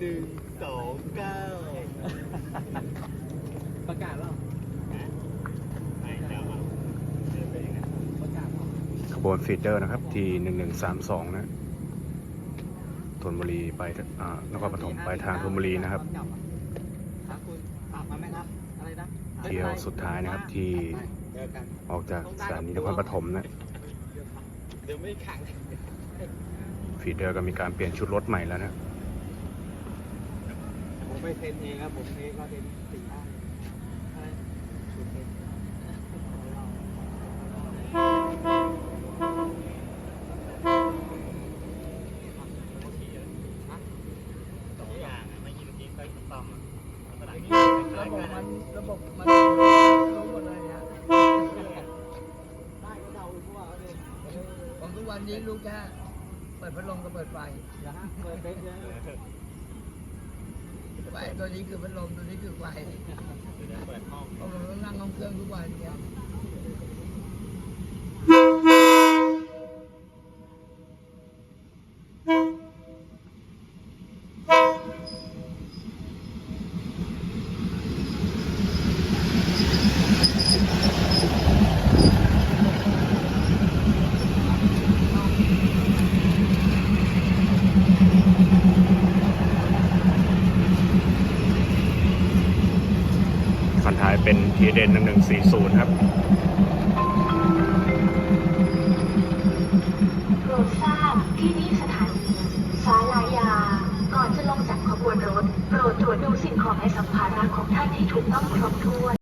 เก้าประกาศแล้วไม่เดี๋ยวเอาเดินไปอย่างนั้นประกาศแล้วขบวนฟีดเดอร์นะครับ ที่หนึ่งหนึ่งสามสองนะธนบุรีไปอ่านครปฐมไปทางธนบุรีนะครับ ครับคุณฝากมาไหมครับอะไรนะเที่ยวสุดท้ายนะครับที่เจอกันออกจากสถานีนครปฐมนะเดี๋ยวไม่ขังฟีดเดอร์ก็มีการเปลี่ยนชุดรถใหม่แล้วนะผม ไปเซ็นเองครับผมเองก็เซ็นสี่ห้าอะไรชุดเซ็นสองอย่างไม่ยินดีก็ต้องต้อมอะลักษณะนี้ระบบคล้ายๆกัมันนระบบมันรู้หมดเลยเนี่ยได้ก็เดาเพราะว่าเขาเลยผมทุกวันนี้รู้แค่เปิดพัดลมกับเปิดไฟนะฮะเปิดเฟซเยอะ ไฟตัวนี้คือพัดลมตัวนี้คือไฟเดี๋ยวเปิดห้องเพราะผมต้องนั่งห้องเครื่องทุกวันเนี่ย เป็นทีเดนหนึ่งหนึ่งสี่ศูนย์ครับโปรดทราบที่นี่สถานีศาลายา ก่อนจะลงจากขบวนรถ โปรดตรวจดูสิ่งของในสัมภาระของท่านให้ถูกต้องครบถ้วน